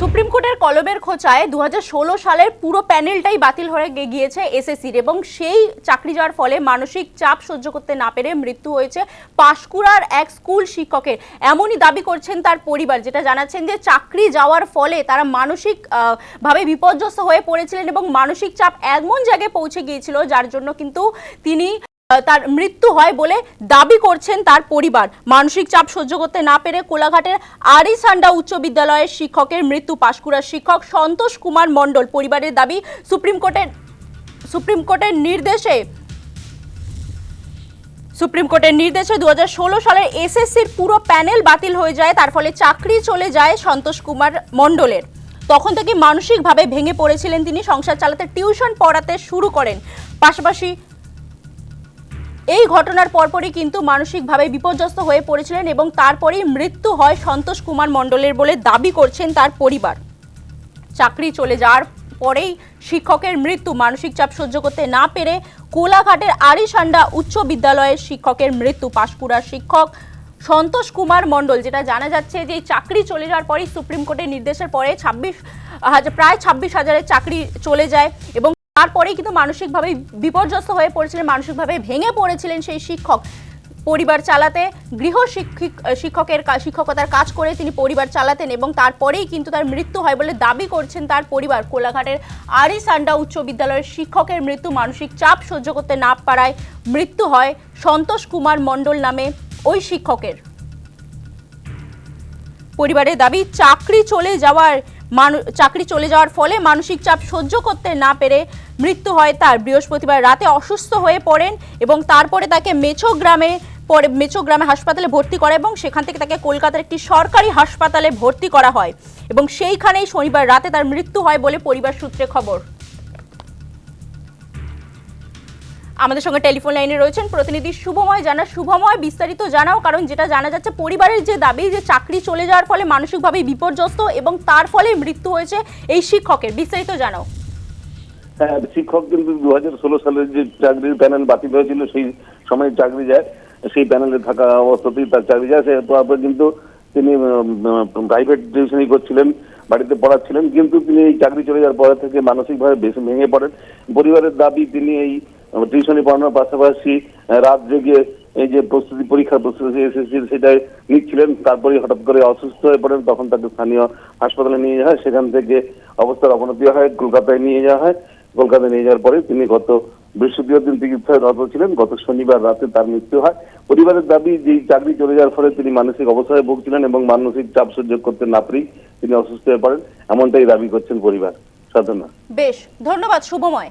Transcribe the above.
Supreme কোর্টের কলমের খোঁচায় দু হাজার ষোলো সালের পুরো প্যানেলটাই বাতিল হয়ে গিয়েছে এসএসসির এবং সেই চাকরি যাওয়ার ফলে মানসিক চাপ সহ্য করতে না পেরে মৃত্যু হয়েছে পাশকুড়ার এক স্কুল শিক্ষকের। এমনই দাবি করছেন তার পরিবার, যেটা জানাচ্ছেন যে চাকরি যাওয়ার ফলে তারা মানসিক ভাবে বিপর্যস্ত হয়ে পড়েছিলেন এবং মানসিক চাপ এমন জায়গায় পৌঁছে গিয়েছিল, যার জন্য কিন্তু তিনি তার মৃত্যু হয় বলে দাবি করছেন তার পরিবার। মানসিক চাপ সহ্য করতে না পেরে কোলাঘাটের আরিসান্ডা উচ্চ বিদ্যালয়ের শিক্ষকের মৃত্যু। পাশকুড়ার শিক্ষক সন্তোষ কুমার মণ্ডল পরিবারের দাবি, সুপ্রিম কোর্টের সুপ্রিম কোর্টের নির্দেশে, সুপ্রিম কোর্টের নির্দেশে দু হাজার ষোলো সালের এসএসসির পুরো প্যানেল বাতিল হয়ে যায়, তার ফলে চাকরি চলে যায় সন্তোষ কুমার মণ্ডলের। তখন থেকে মানসিকভাবে ভেঙে পড়েছিলেন তিনি, সংসার চালাতে টিউশন পড়াতে শুরু করেন। পাশাপাশি এই ঘটনার পরপরই কিন্তু মানসিকভাবে বিপর্যস্ত হয়ে পড়েছিলেন এবং তারপরেই মৃত্যু হয় সন্তোষ কুমার মণ্ডলের বলে দাবি করছেন তার পরিবার। চাকরি চলে যাওয়ার পরেই শিক্ষকের মৃত্যু, মানসিক চাপ সহ্য করতে না পেরে কোলাঘাটের আরিসান্ডা উচ্চ বিদ্যালয়ের শিক্ষকের মৃত্যু, পাশকুড়ার শিক্ষক সন্তোষ কুমার মণ্ডল, যেটা জানা যাচ্ছে যে চাকরি চলে যাওয়ার পরেই সুপ্রিম কোর্টের নির্দেশের পরে ছাব্বিশ হাজার প্রায় ছাব্বিশ হাজারের চাকরি চলে যায় এবং তারপরেই কিন্তু মানসিকভাবে বিপর্যস্ত হয়ে পড়েছিলেন, মানসিকভাবে ভেঙে পড়েছিলেন সেই শিক্ষক। পরিবার চালাতে, গৃহ শিক্ষিক শিক্ষকের শিক্ষকতার কাজ করে তিনি পরিবার চালাতেন এবং তারপরেই কিন্তু তার মৃত্যু হয় বলে দাবি করছেন তার পরিবার। কোলাঘাটের আরিসান্ডা উচ্চ বিদ্যালয়ের শিক্ষকের মৃত্যু, মানসিক চাপ সহ্য করতে না পারায় মৃত্যু হয় সন্তোষ কুমার মণ্ডল নামে ওই শিক্ষকের। পরিবারের দাবি, চাকরি চলে যাওয়ার চাকরি চলে যাওয়ার ফলে মানসিক চাপ সহ্য করতে না পেরে মৃত্যু হয় তার। বৃহস্পতিবার রাতে অসুস্থ হয়ে পড়েন এবং তারপরে তাকে মেছো গ্রামে পরে মেছো গ্রামে হাসপাতালে ভর্তি করে এবং সেখান থেকে তাকে কলকাতার একটি সরকারি হাসপাতালে ভর্তি করা হয় এবং সেইখানেই শনিবার রাতে তার মৃত্যু হয় বলে পরিবার সূত্রে খবর। আমাদের সঙ্গে টেলিফোন লাইনে রয়েছেন প্রতিনিধি শুভময়। জানা শুভময়, বিস্তারিত জানাও, কারণ যেটা জানা যাচ্ছে পরিবারের যে দাবি যে চাকরি চলে যাওয়ার ফলে মানসিকভাবে বিপর্যস্ত এবং তার ফলে মৃত্যু হয়েছে এই শিক্ষকের। বিস্তারিত জানাও। হ্যাঁ শিক্ষক কিন্তু দু হাজার ষোলো সালের যে চাকরির প্যানেল বাতিল হয়েছিল, সেই সময় চাকরি যায়। সেই প্যানেলে থাকা অবস্থাতেই তার চাকরি যায়। সে তারপর কিন্তু তিনি প্রাইভেট টিউশনই করছিলেন, বাড়িতে পড়াচ্ছিলেন, কিন্তু তিনি এই চাকরি চলে যাওয়ার পরে থেকে মানসিকভাবে বেশি ভেঙে পড়েন। পরিবারের দাবি, তিনি এই টিউশনি পড়ানোর পাশাপাশি রাত জেগে এই যে প্রস্তুতি পরীক্ষার প্রস্তুতি এসএসসির সেটাই নিচ্ছিলেন তারপরে হঠাৎ করে অসুস্থ হয়ে পড়েন, তখন তাকে স্থানীয় হাসপাতালে নিয়ে যাওয়া হয়। সেখান থেকে অবস্থার অবনতি হয়, কলকাতায় নিয়ে যাওয়া হয়। কলকাতায় নিয়ে যাওয়ার পরে তিনি গত বৃহস্পতিবার দিন চিকিৎসায় রত ছিলেন। গত শনিবার রাতে তার মৃত্যু হয়। পরিবারের দাবি, যে চাকরি চলে যাওয়ার ফলে তিনি মানসিক অবস্থায় ভুগছিলেন এবং মানসিক চাপ সহ্য করতে না পেরেই তিনি অসুস্থ হয়ে পড়েন, এমনটাই দাবি করছেন পরিবার। সাধনা। বেশ, ধন্যবাদ, শুভময়।